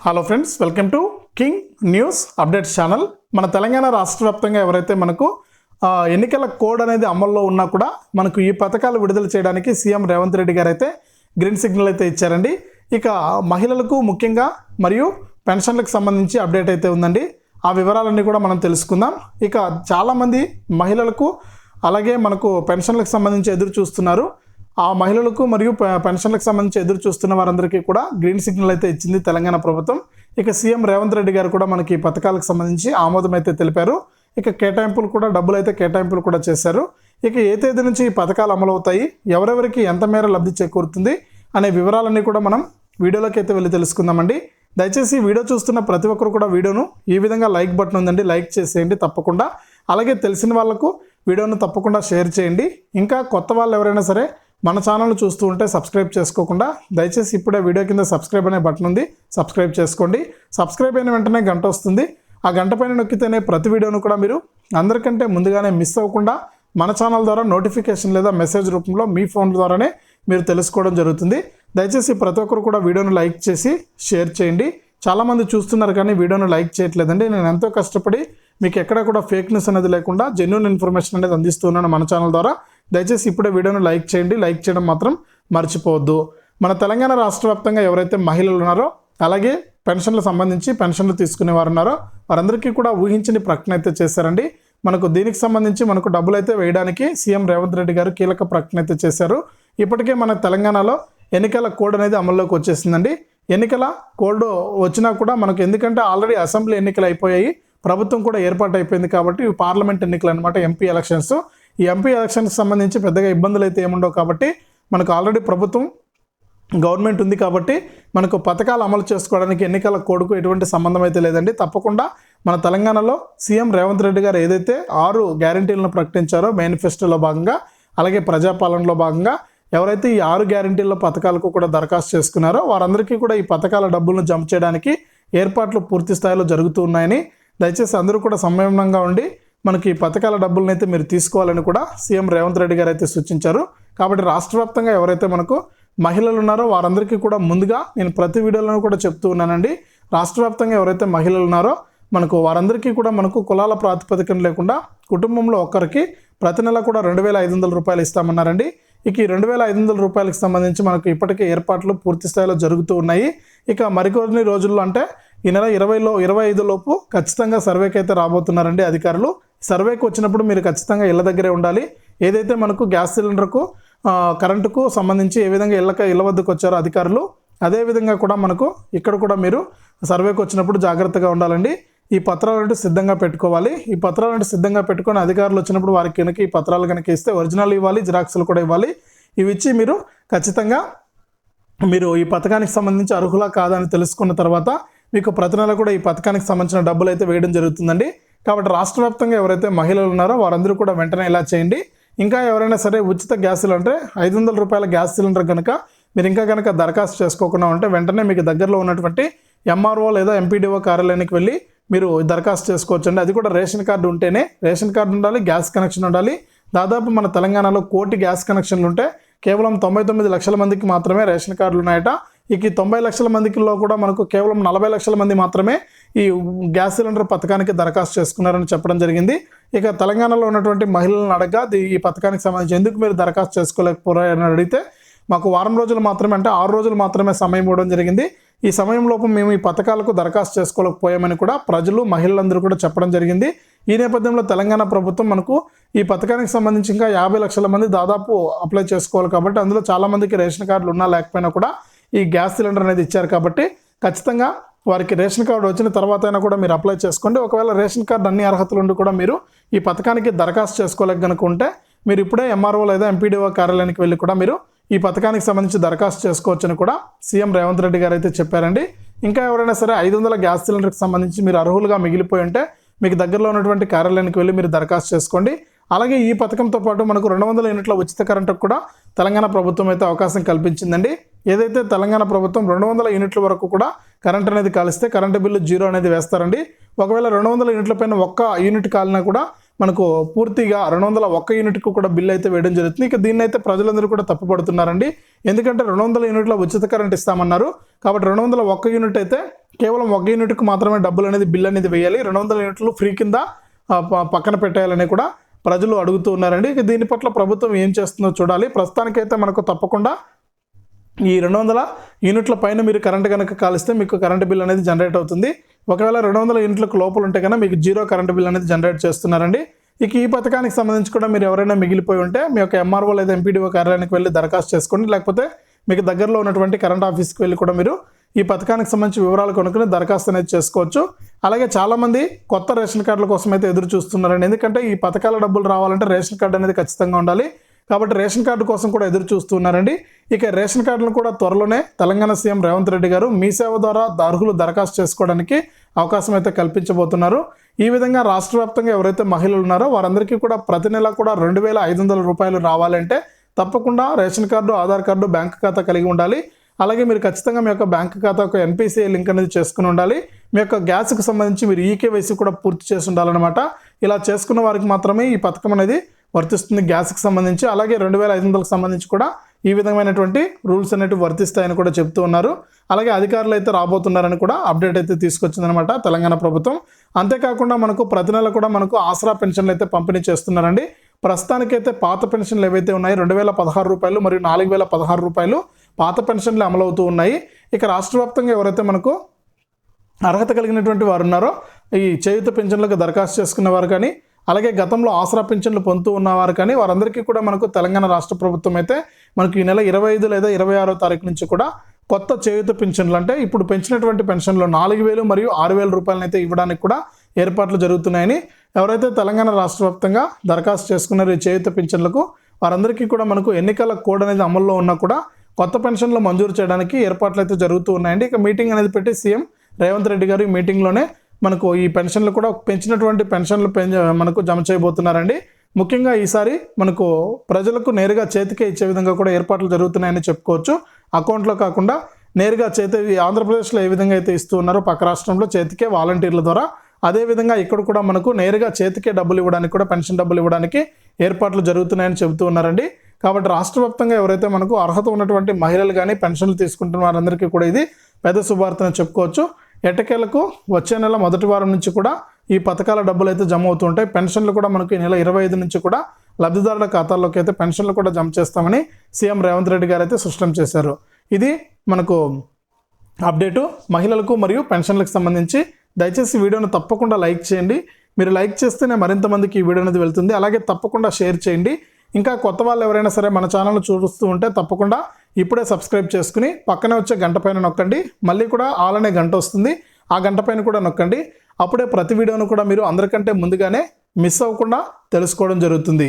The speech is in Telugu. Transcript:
Hello friends welcome to king news updates channel మన తెలంగాణ రాష్ట్ర వ్యాప్తంగా ఎవరైతే మనకు ఎన్నికల కోడ్ అనేది అమల్లో ఉన్నా కూడా మనకు ఈ పథకాలు విడుదల చేయడానికి సీఎం రేవంత్ రెడ్డి గారు అయితే గ్రీన్ సిగ్నల్ అయితే ఇచ్చారండి. ఇక మహిళలకు ముఖ్యంగా మరియు పెన్షన్లకు సంబంధించి అప్డేట్ అయితే ఉందండి. ఆ వివరాలన్నీ కూడా మనం తెలుసుకుందాం. ఇక చాలామంది మహిళలకు అలాగే మనకు పెన్షన్లకు సంబంధించి ఎదురు చూస్తున్నారు. ఆ మహిళలకు మరియు పె- పెన్షన్లకు సంబంధించి ఎదురు చూస్తున్న వారందరికీ కూడా గ్రీన్ సిగ్నల్ అయితే ఇచ్చింది తెలంగాణ ప్రభుత్వం. ఇక సీఎం రేవంత్ రెడ్డి గారు కూడా మనకి ఈ పథకాలకు సంబంధించి ఆమోదం అయితే తెలిపారు. ఇక కేటాయింపులు కూడా డబ్బులు అయితే కేటాయింపులు కూడా చేశారు. ఇక ఏ తేదీ నుంచి ఈ పథకాలు అమలవుతాయి ఎవరెవరికి ఎంత మేర లబ్ధి చేకూరుతుంది అనే వివరాలన్నీ కూడా మనం వీడియోలోకి అయితే వెళ్ళి తెలుసుకుందామండి. దయచేసి వీడియో చూస్తున్న ప్రతి ఒక్కరు కూడా వీడియోను ఈ విధంగా లైక్ బటన్ ఉందండి లైక్ చేసేయండి తప్పకుండా. అలాగే తెలిసిన వాళ్ళకు వీడియోను తప్పకుండా షేర్ చేయండి. ఇంకా కొత్త వాళ్ళు ఎవరైనా సరే మన ఛానల్ చూస్తూ ఉంటే సబ్స్క్రైబ్ చేసుకోకుండా దయచేసి ఇప్పుడే వీడియో కింద సబ్స్క్రైబ్ అనే బటన్ ఉంది. సబ్స్క్రైబ్ చేసుకోండి. సబ్స్క్రైబ్ అయిన వెంటనే గంట వస్తుంది. ఆ గంట పైన నొక్కితేనే ప్రతి వీడియోను కూడా మీరు అందరికంటే ముందుగానే మిస్ అవ్వకుండా మన ఛానల్ ద్వారా నోటిఫికేషన్ లేదా మెసేజ్ రూపంలో మీ ఫోన్ ద్వారానే మీరు తెలుసుకోవడం జరుగుతుంది. దయచేసి ప్రతి ఒక్కరు కూడా వీడియోను లైక్ చేసి షేర్ చేయండి. చాలామంది చూస్తున్నారు కానీ వీడియోను లైక్ చేయట్లేదండి. నేను ఎంతో కష్టపడి మీకు ఎక్కడ కూడా ఫేక్ న్యూస్ అనేది లేకుండా జెన్యున్ ఇన్ఫర్మేషన్ అనేది అందిస్తున్నాను మన ఛానల్ ద్వారా. దయచేసి ఇప్పుడే వీడియోను లైక్ చేయండి. లైక్ చేయడం మాత్రం మర్చిపోవద్దు. మన తెలంగాణ రాష్ట్ర వ్యాప్తంగా ఎవరైతే మహిళలు ఉన్నారో అలాగే పెన్షన్లకు సంబంధించి పెన్షన్లు తీసుకునే వారు ఉన్నారో వారందరికీ కూడా ఊహించని ప్రకటన అయితే చేశారండి. మనకు దీనికి సంబంధించి మనకు డబ్బులు అయితే వేయడానికి సీఎం రేవంత్ రెడ్డి గారు కీలక ప్రకటన అయితే చేశారు. ఇప్పటికే మన తెలంగాణలో ఎన్నికల కోడ్ అనేది అమల్లోకి వచ్చేసిందండి. ఎన్నికల కోడ్ వచ్చినా కూడా మనకు ఎందుకంటే ఆల్రెడీ అసెంబ్లీ ఎన్నికలు అయిపోయాయి. ప్రభుత్వం కూడా ఏర్పాటు అయిపోయింది కాబట్టి పార్లమెంట్ ఎన్నికలు అనమాట ఎంపీ ఎలక్షన్స్. ఈ ఎంపీ ఎలక్షన్కి సంబంధించి పెద్దగా ఇబ్బందులు అయితే ఏముండవు కాబట్టి మనకు ఆల్రెడీ ప్రభుత్వం గవర్నమెంట్ ఉంది కాబట్టి మనకు పథకాలు అమలు చేసుకోవడానికి ఎన్నికల కోడ్కు ఎటువంటి సంబంధం అయితే లేదండి. తప్పకుండా మన తెలంగాణలో సీఎం రేవంత్ రెడ్డి గారు ఏదైతే ఆరు గ్యారంటీలను ప్రకటించారో మేనిఫెస్టోలో భాగంగా అలాగే ప్రజాపాలనలో భాగంగా ఎవరైతే ఈ ఆరు గ్యారంటీల పథకాలకు కూడా దరఖాస్తు చేసుకున్నారో వారందరికీ కూడా ఈ పథకాల డబ్బులను జమ చేయడానికి ఏర్పాట్లు పూర్తి స్థాయిలో జరుగుతూ ఉన్నాయని దయచేసి అందరూ కూడా సంయమనంగా ఉండి మనకి ఈ పథకాల డబ్బులను అయితే మీరు తీసుకోవాలని కూడా సీఎం రేవంత్ రెడ్డి గారు అయితే సూచించారు. కాబట్టి రాష్ట్ర వ్యాప్తంగా ఎవరైతే మనకు మహిళలు ఉన్నారో వారందరికీ కూడా ముందుగా నేను ప్రతి వీడియోలను కూడా చెప్తూ ఉన్నానండి. రాష్ట్ర వ్యాప్తంగా ఎవరైతే మహిళలు ఉన్నారో మనకు వారందరికీ కూడా మనకు కులాల ప్రాతిపదికన లేకుండా కుటుంబంలో ఒక్కరికి ప్రతి నెల కూడా రెండు వేల ఐదు వందల రూపాయలు ఇస్తామన్నారండి. ఇక ఈ రెండు వేల ఐదు వందల రూపాయలకు సంబంధించి మనకు ఇప్పటికే ఏర్పాట్లు పూర్తి స్థాయిలో జరుగుతూ ఉన్నాయి. ఇక మరికొన్ని రోజుల్లో అంటే ఈ నెల ఇరవైలో ఇరవై ఐదు లోపు ఖచ్చితంగా సర్వేకి అయితే రాబోతున్నారండి అధికారులు. సర్వేకి వచ్చినప్పుడు మీరు ఖచ్చితంగా ఇళ్ళ దగ్గరే ఉండాలి. ఏదైతే మనకు గ్యాస్ సిలిండర్కు కరెంటుకు సంబంధించి ఏ విధంగా ఇళ్ళక ఇళ్ళ వద్దకు వచ్చారో అధికారులు అదేవిధంగా కూడా మనకు ఇక్కడ కూడా మీరు సర్వేకి వచ్చినప్పుడు జాగ్రత్తగా ఉండాలండి. ఈ పత్రాలు అంటే సిద్ధంగా పెట్టుకోవాలి. ఈ పత్రాలు అంటే సిద్ధంగా పెట్టుకొని అధికారులు వచ్చినప్పుడు వారికి కనుక ఈ పత్రాలు కనుక ఇస్తే ఒరిజినల్ ఇవ్వాలి జిరాక్స్లు కూడా ఇవ్వాలి. ఇవి ఇచ్చి మీరు ఖచ్చితంగా మీరు ఈ పథకానికి సంబంధించి అర్హులా కాదని తెలుసుకున్న తర్వాత మీకు ప్రతి నెల కూడా ఈ పథకానికి సంబంధించిన డబ్బులు అయితే వేయడం జరుగుతుందండి. కాబట్టి రాష్ట్ర వ్యాప్తంగా ఎవరైతే మహిళలు ఉన్నారో వారందరూ కూడా వెంటనే ఇలా చేయండి. ఇంకా ఎవరైనా సరే ఉచిత గ్యాస్ సిలిండర్ ఐదు వందల రూపాయల గ్యాస్ సిలిండర్ కనుక మీరు ఇంకా కనుక దరఖాస్తు చేసుకోకుండా ఉంటే వెంటనే మీకు దగ్గరలో ఉన్నటువంటి ఎంఆర్ఓ లేదా ఎంపీడీఓ కార్యాలయానికి వెళ్ళి మీరు దరఖాస్తు చేసుకోవచ్చండి. అది కూడా రేషన్ కార్డు ఉంటేనే రేషన్ కార్డు ఉండాలి గ్యాస్ కనెక్షన్ ఉండాలి. దాదాపు మన తెలంగాణలో కోటి గ్యాస్ కనెక్షన్లు ఉంటే కేవలం తొంభై తొమ్మిది లక్షల మందికి మాత్రమే రేషన్ కార్డులు ఉన్నాయట. ఇక తొంభై లక్షల మందికిలో కూడా మనకు కేవలం నలభై లక్షల మంది మాత్రమే ఈ గ్యాస్ సిలిండర్ పథకానికి దరఖాస్తు చేసుకున్నారని చెప్పడం జరిగింది. ఇక తెలంగాణలో ఉన్నటువంటి మహిళలను అడగగా ఈ పథకానికి సంబంధించి ఎందుకు మీరు దరఖాస్తు చేసుకోలేకపోయారని అడిగితే మాకు వారం రోజులు మాత్రమే అంటే ఆరు రోజులు మాత్రమే సమయం ఇవ్వడం జరిగింది. ఈ సమయంలోపు మేము ఈ పథకాలకు దరఖాస్తు చేసుకోలేకపోయామని కూడా ప్రజలు మహిళలందరూ కూడా చెప్పడం జరిగింది. ఈ నేపథ్యంలో తెలంగాణ ప్రభుత్వం మనకు ఈ పథకానికి సంబంధించి ఇంకా యాభై లక్షల మంది దాదాపు అప్లై చేసుకోవాలి కాబట్టి అందులో చాలా మందికి రేషన్ కార్డులు ఉన్నా లేకపోయినా కూడా ఈ గ్యాస్ సిలిండర్ అనేది ఇచ్చారు కాబట్టి ఖచ్చితంగా వారికి రేషన్ కార్డు వచ్చిన తర్వాత అయినా కూడా మీరు అప్లై చేసుకోండి. ఒకవేళ రేషన్ కార్డు అన్ని అర్హతలు ఉండి కూడా మీరు ఈ పథకానికి దరఖాస్తు చేసుకోలేక కనుక ఉంటే మీరు ఇప్పుడే ఎంఆర్ఓ లేదా ఎంపీడీఓ కార్యాలయానికి వెళ్ళి కూడా మీరు ఈ పథకానికి సంబంధించి దరఖాస్తు చేసుకోవచ్చని కూడా సీఎం రేవంత్ రెడ్డి గారు అయితే చెప్పారండి. ఇంకా ఎవరైనా సరే ఐదు వందల గ్యాస్ సిలిండర్కి సంబంధించి మీరు అర్హులుగా మిగిలిపోయి ఉంటే మీకు దగ్గరలో ఉన్నటువంటి కార్యాలయానికి వెళ్ళి మీరు దరఖాస్తు చేసుకోండి. అలాగే ఈ పథకంతో పాటు మనకు రెండు వందల యూనిట్ల ఉచిత కరెంటుకు కూడా తెలంగాణ ప్రభుత్వం అయితే అవకాశం కల్పించిందండి. ఏదైతే తెలంగాణ ప్రభుత్వం రెండు వందల యూనిట్ల వరకు కూడా కరెంట్ అనేది కాలిస్తే కరెంటు బిల్లు జీరో అనేది వేస్తారండి. ఒకవేళ రెండు వందల యూనిట్ల పైన ఒక్క యూనిట్ కాలినా కూడా మనకు పూర్తిగా రెండు వందల ఒక్క యూనిట్కు కూడా బిల్ అయితే వేయడం జరుగుతుంది. ఇక దీన్ని అయితే ప్రజలందరూ కూడా తప్పుపడుతున్నారండి. ఎందుకంటే రెండు వందల యూనిట్ల ఉచిత కరెంట్ ఇస్తామన్నారు. కాబట్టి రెండు వందల ఒక్క యూనిట్ అయితే కేవలం ఒక యూనిట్కు మాత్రమే డబ్బులు అనేది బిల్ అనేది వేయాలి. రెండు వందల యూనిట్లు ఫ్రీ కింద పక్కన పెట్టేయాలని కూడా ప్రజలు అడుగుతూ ఉన్నారండి. ఇక దీని పట్ల ప్రభుత్వం ఏం చేస్తుందో చూడాలి. ప్రస్తుతానికైతే మనకు తప్పకుండా ఈ రెండు వందల యూనిట్ల పైన మీరు కరెంట్ కనుక కాలిస్తే మీకు కరెంట్ బిల్ అనేది జనరేట్ అవుతుంది. ఒకవేళ రెండు వందల యూనిట్లకు లోపల ఉంటే కనుక మీకు జీరో కరెంట్ బిల్ అనేది జనరేట్ చేస్తున్నారండి. ఇక ఈ పథకానికి సంబంధించి కూడా మీరు ఎవరైనా మిగిలిపోయి ఉంటే మీ యొక్క ఎంఆర్ఓ లేదా ఎంపీడీఓ కార్యాలయానికి వెళ్ళి దరఖాస్తు చేసుకోండి. లేకపోతే మీకు దగ్గరలో ఉన్నటువంటి కరెంట్ ఆఫీస్కి వెళ్ళి కూడా మీరు ఈ పథకానికి సంబంధించి వివరాలు కొనుక్కుని దరఖాస్తు అనేది చేసుకోవచ్చు. అలాగే చాలామంది కొత్త రేషన్ కార్డుల కోసం అయితే ఎదురు చూస్తున్నారండి ఎందుకంటే ఈ పథకాల డబ్బులు రావాలంటే రేషన్ కార్డు అనేది ఖచ్చితంగా ఉండాలి. కాబట్టి రేషన్ కార్డు కోసం కూడా ఎదురు చూస్తున్నారండి. ఇక రేషన్ కార్డులను కూడా త్వరలోనే తెలంగాణ సీఎం రేవంత్ రెడ్డి గారు మీ సేవ ద్వారా అర్హులు దరఖాస్తు చేసుకోవడానికి అవకాశం అయితే కల్పించబోతున్నారు. ఈ విధంగా రాష్ట్ర వ్యాప్తంగా ఎవరైతే మహిళలు ఉన్నారో వారందరికీ కూడా ప్రతి నెల కూడా రెండు వేల ఐదు వందల రూపాయలు రావాలంటే తప్పకుండా ration card Aadhaar card bank ఖాతా కలిగి ఉండాలి. అలాగే మీరు ఖచ్చితంగా మీ యొక్క బ్యాంక్ ఖాతా ఒక ఎన్పిసిఐ లింక్ అనేది చేసుకుని ఉండాలి. మీ యొక్క గ్యాస్కి సంబంధించి మీరు ఈకేవైసీ కూడా పూర్తి చేసి ఉండాలన్నమాట. ఇలా చేసుకున్న వారికి మాత్రమే ఈ పథకం అనేది వర్తిస్తుంది గ్యాస్కి సంబంధించి. అలాగే రెండు వేల ఐదు వందలకు సంబంధించి కూడా ఈ విధమైనటువంటి రూల్స్ అనేటివి వర్తిస్తాయని కూడా చెప్తూ ఉన్నారు. అలాగే అధికారులు అయితే రాబోతున్నారని కూడా అప్డేట్ అయితే తీసుకొచ్చిందనమాట తెలంగాణ ప్రభుత్వం. అంతేకాకుండా మనకు ప్రతి నెల కూడా మనకు ఆసరా పెన్షన్లు అయితే పంపిణీ చేస్తున్నారండి. ప్రస్తుతానికైతే పాత పెన్షన్లు ఏవైతే ఉన్నాయో రెండు వేల పదహారు రూపాయలు మరియు నాలుగు వేల పదహారు రూపాయలు పాత పెన్షన్లు అమలవుతూ ఉన్నాయి. ఇక రాష్ట్ర వ్యాప్తంగా ఎవరైతే మనకు అర్హత కలిగినటువంటి వారు ఉన్నారో ఈ చేయుత పెన్షన్లకు దరఖాస్తు చేసుకున్న వారు కానీ అలాగే గతంలో ఆసరా పింఛన్లు పొందుతూ ఉన్నవారు కానీ వారందరికీ కూడా మనకు తెలంగాణ రాష్ట్ర ప్రభుత్వం అయితే మనకు ఈ నెల ఇరవై ఐదు లేదా ఇరవై ఆరో తారీఖు నుంచి కూడా కొత్త చేయుత పింఛన్లు అంటే ఇప్పుడు పెంచినటువంటి పెన్షన్లు నాలుగు వేలు మరియు ఆరు వేల రూపాయలను అయితే ఇవ్వడానికి కూడా ఏర్పాట్లు జరుగుతున్నాయని ఎవరైతే తెలంగాణ రాష్ట్ర వ్యాప్తంగా దరఖాస్తు చేసుకున్నారో ఈ చేయుత పింఛన్లకు వారందరికీ కూడా మనకు ఎన్నికల కోడ్ అనేది అమల్లో ఉన్నా కూడా కొత్త పెన్షన్లు మంజూరు చేయడానికి ఏర్పాట్లు అయితే జరుగుతూ ఉన్నాయండి. ఇక మీటింగ్ అనేది పెట్టి సీఎం రేవంత్ రెడ్డి గారు ఈ మీటింగ్లోనే మనకు ఈ పెన్షన్లు కూడా పెంచినటువంటి పెన్షన్లు పెంచ మనకు జమ చేయబోతున్నారండి. ముఖ్యంగా ఈసారి మనకు ప్రజలకు నేరుగా చేతికే ఇచ్చే విధంగా కూడా ఏర్పాట్లు జరుగుతున్నాయని చెప్పుకోవచ్చు. అకౌంట్లో కాకుండా నేరుగా చేతి ఆంధ్రప్రదేశ్లో ఏ విధంగా అయితే ఇస్తూ ఉన్నారో పక్క రాష్ట్రంలో చేతికే వాలంటీర్ల ద్వారా అదేవిధంగా ఇక్కడ కూడా మనకు నేరుగా చేతికే డబ్బులు ఇవ్వడానికి కూడా పెన్షన్ డబ్బులు ఇవ్వడానికి ఏర్పాట్లు జరుగుతున్నాయని చెబుతూ ఉన్నారండి. కాబట్టి రాష్ట్ర వ్యాప్తంగా ఎవరైతే మనకు అర్హత ఉన్నటువంటి మహిళలు కానీ పెన్షన్లు తీసుకుంటున్న వారందరికీ కూడా ఇది పెద్ద శుభార్తను చెప్పుకోవచ్చు. ఎటకేలకు వచ్చే నెల మొదటి వారం నుంచి కూడా ఈ పథకాల డబ్బులు అయితే జమ అవుతుంటాయి పెన్షన్లు కూడా మనకు ఈ నెల ఇరవై ఐదు నుంచి కూడా లబ్ధిదారుల ఖాతాల్లోకి అయితే పెన్షన్లు కూడా జమ చేస్తామని సీఎం రేవంత్ రెడ్డి గారు అయితే స్పష్టం చేశారు. ఇది మనకు అప్డేటు. మహిళలకు మరియు పెన్షన్లకు సంబంధించి దయచేసి వీడియోను తప్పకుండా లైక్ చేయండి. మీరు లైక్ చేస్తేనే మరింత మందికి ఈ వీడియో అనేది వెళ్తుంది. అలాగే తప్పకుండా షేర్ చేయండి. ఇంకా కొత్త వాళ్ళు ఎవరైనా సరే మన ఛానల్ చూస్తూ ఉంటే తప్పకుండా ఇప్పుడే సబ్స్క్రైబ్ చేసుకుని పక్కనే వచ్చే గంట పైన నొక్కండి. మళ్ళీ కూడా ఆల్ అనే గంట వస్తుంది. ఆ గంట పైన కూడా నొక్కండి. అప్పుడే ప్రతి వీడియోను కూడా మీరు అందరికంటే ముందుగానే మిస్ అవ్వకుండా తెలుసుకోవడం జరుగుతుంది.